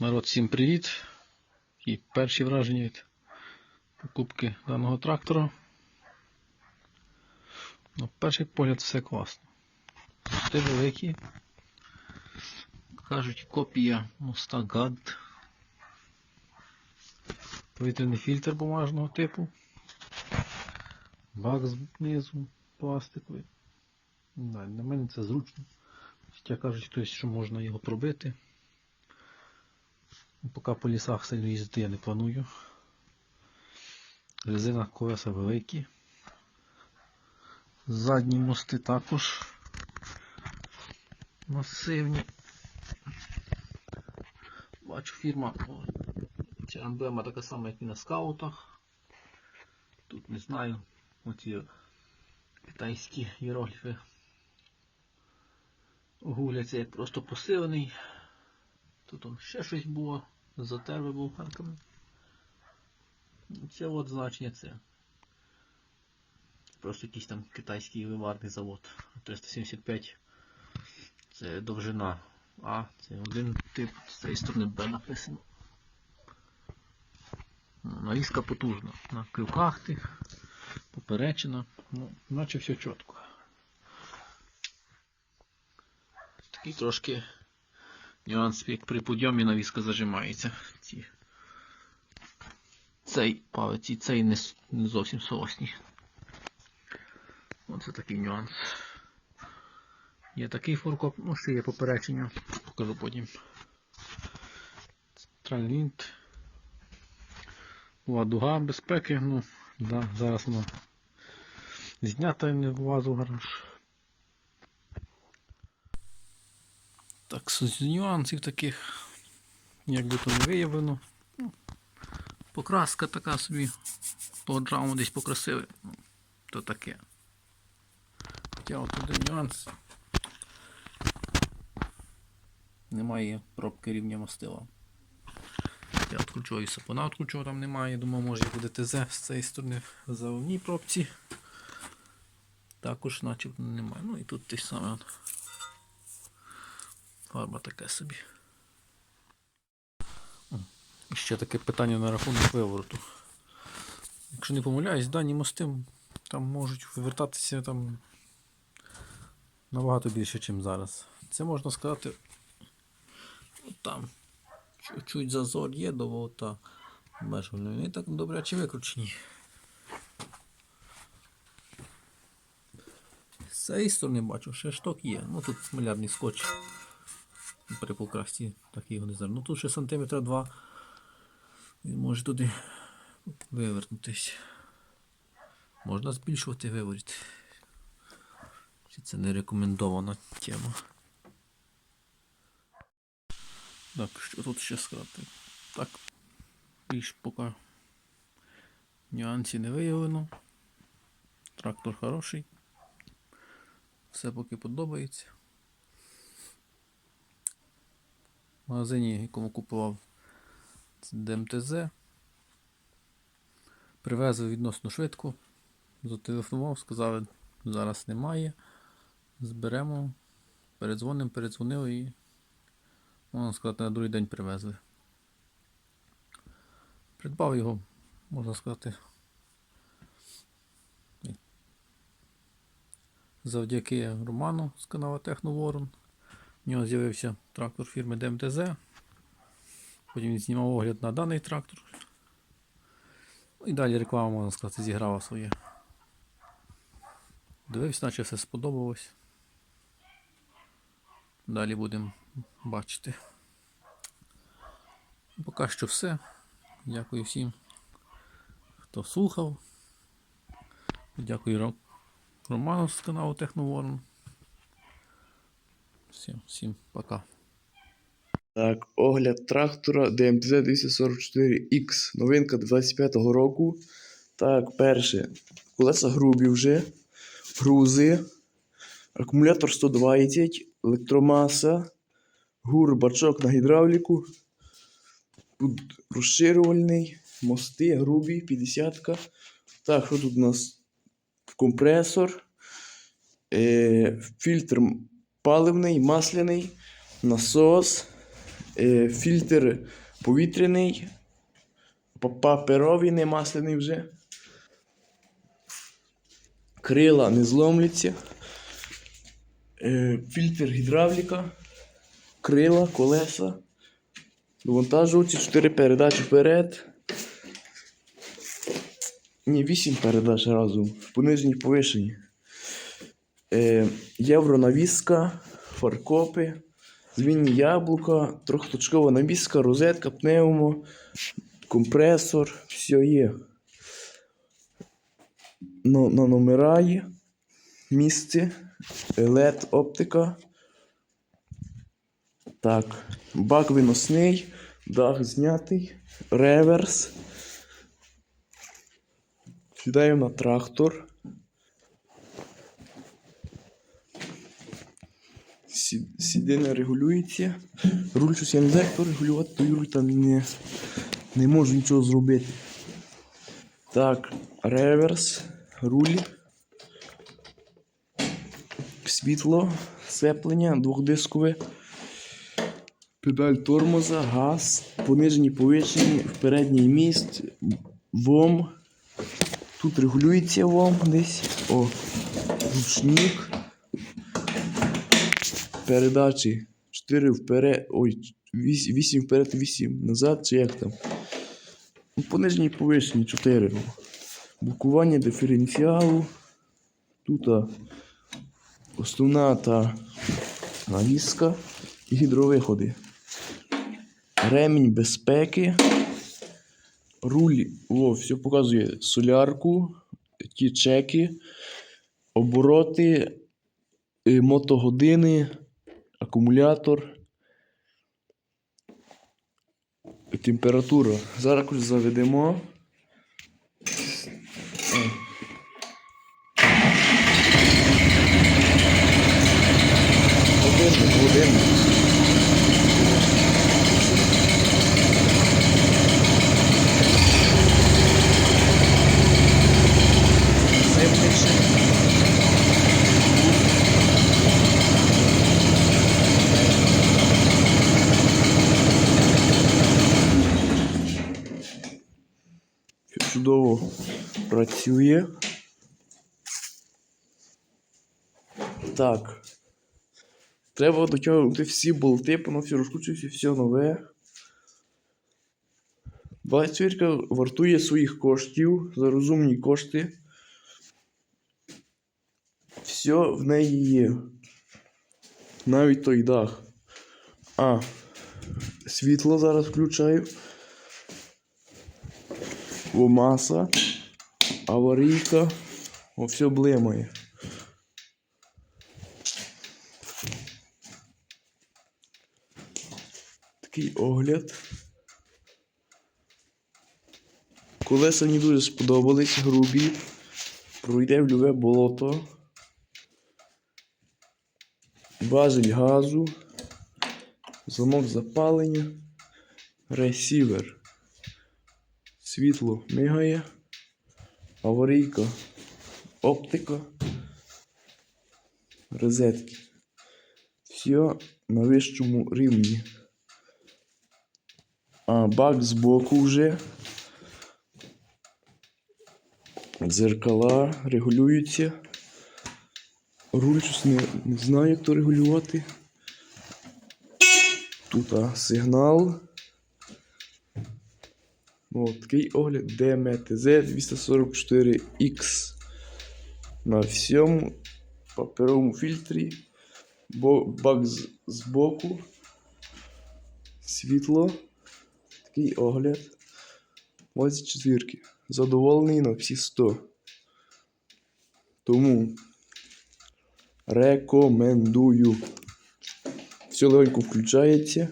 Народ, всім привіт! І перші враження від покупки даного трактора. На перший погляд все класно. Ти великі. Кажуть, копія моста ГАД. Повітряний фільтр бумажного типу. Бак знизу пластиковий. Для мене це зручно. Хоча кажуть хтось, що можна його пробити. Поки по лісах сильно їздити я не планую. Резина колеса великі. Задні мости також масивні. Бачу фірма. Ця емблема така сама, як і на скаутах. Тут не знаю. Оці китайські іерогліфи гуляться як просто посилений. Тут он ще щось було, затерли булгарками. Це от значення це. Просто якийсь там китайський виварний завод. 375 це довжина А, це один тип, з цієї сторони Б написано. Ну, Нарізка потужна. На крюках тих, поперечина, ну, наче все чітко. Такий трошки нюанс, як при підйомі навіска зажимається. Ці. Цей палець і цей не, зовсім соосні. Оце такий нюанс. Є такий фуркоп, ну ще є поперечення, покажу потім. Тралінт. Була дуга безпеки, ну, да, зараз вона знята не влазу в гараж. Так, з нюансів таких, як би то не виявлено. Ну, Покраска така собі по драму десь покрасили. Ну, то таке. Хоча от один нюанс. Немає пробки рівня мастила. Я відкручував і сапона відкручував, там немає. Думав, може буде ТЗ з цієї сторони в заливній пробці. Також начебто немає. Ну і тут те саме. Фарба така собі. Ще таке питання на рахунок вивороту. Якщо не помиляюсь, дані мости там можуть вивертатися там набагато більше, ніж зараз. Це можна сказати. от Там чуть-чуть зазор є до волота. Бачу, вони не так добряче викручені. З цієї сторони бачу, ще шток є. Ну тут смолярний скотч при покрасці так його не знаю. Ну тут ще сантиметра два. Він може туди вивернутись. Можна збільшувати виворіт. Чи це не рекомендована тема? Так, що тут ще сказати? Так, більш поки нюансів не виявлено. Трактор хороший. Все поки подобається. В магазині, якому купував ДМТЗ. Привезли відносно швидко. Зателефонував, сказали, зараз немає. Зберемо. Передзвонимо, передзвонили і, можна сказати, на другий день привезли. Придбав його, можна сказати. Завдяки Роману з каналу Техноворон. У нього з'явився трактор фірми ДМТЗ. Потім він знімав огляд на даний трактор. Ну І далі реклама, можна сказати, зіграла своє. Дивився, наче все сподобалось. Далі будемо бачити. Поки що все. Дякую всім, хто слухав. Дякую Роману з каналу Техноворон. Всім, всім пока. Так, огляд трактора DMTZ 244X. Новинка 25-го року. Так, перше. Колеса грубі вже. Грузи. Акумулятор 120, електромаса, гур, бачок на гідравліку. Тут розширювальний, мости грубі, 50-ка. Так, що тут у нас? Компресор, е, фільтр паливний, масляний, насос, Е, фільтр повітряний, паперовий, не масляний вже. Крила не зломляться. Е, фільтр гідравліка, крила, колеса. Довантажувачі, 4 передачі вперед. Ні, 8 передач разом. Понижені повишені. Е, євронавіска, фаркопи, змінні яблука, трьохточкова навіска, розетка, пневмо, компресор, все є. Но, на номера є, місце, LED оптика. Так, бак виносний, дах знятий, реверс. Сідаємо на трактор. Сідина регулюється. Руль щось я не знаю, хто регулювати, той руль там не, не можу нічого зробити. Так, реверс, руль. Світло, сцеплення, двохдискове. Педаль тормоза, газ, понижені повищені, передній міст, ВОМ. Тут регулюється ВОМ десь. О, ручник. Передачі 4 вперед. Ой, 8, 8 вперед, 8 назад, чи як там. Ну, понижені повищені 4. Блокування диференціалу. Тут основна та навіска і гідровиходи. Ремінь безпеки. Руль, о, все показує солярку, ті чеки, обороти, е, мотогодини, акумулятор. Температура. Зараз заведемо. Працює. Так. Треба дотягнути всі болти, воно все розкручується, все нове. Байцвірка вартує своїх коштів за розумні кошти. Все в неї є. Навіть той дах. А, світло зараз включаю. О, маса. Аварійка. О, все блимає. Такий огляд. Колеса мені дуже сподобались, грубі. Пройде в любе болото. Важель газу. Замок запалення. Ресівер. Світло мигає. Аварійка. Оптика. Розетки. Все на вищому рівні. А, бак збоку вже. Дзеркала регулюються. Руль не, не знаю, як то регулювати. Тут а, сигнал. О, такий огляд ДМТЗ 244X. На всьому паперовому фільтрі. Бак з, збоку. Світло. Такий огляд. Ось четвірки. Задоволений на всі 100. Тому рекомендую. Все легенько включається.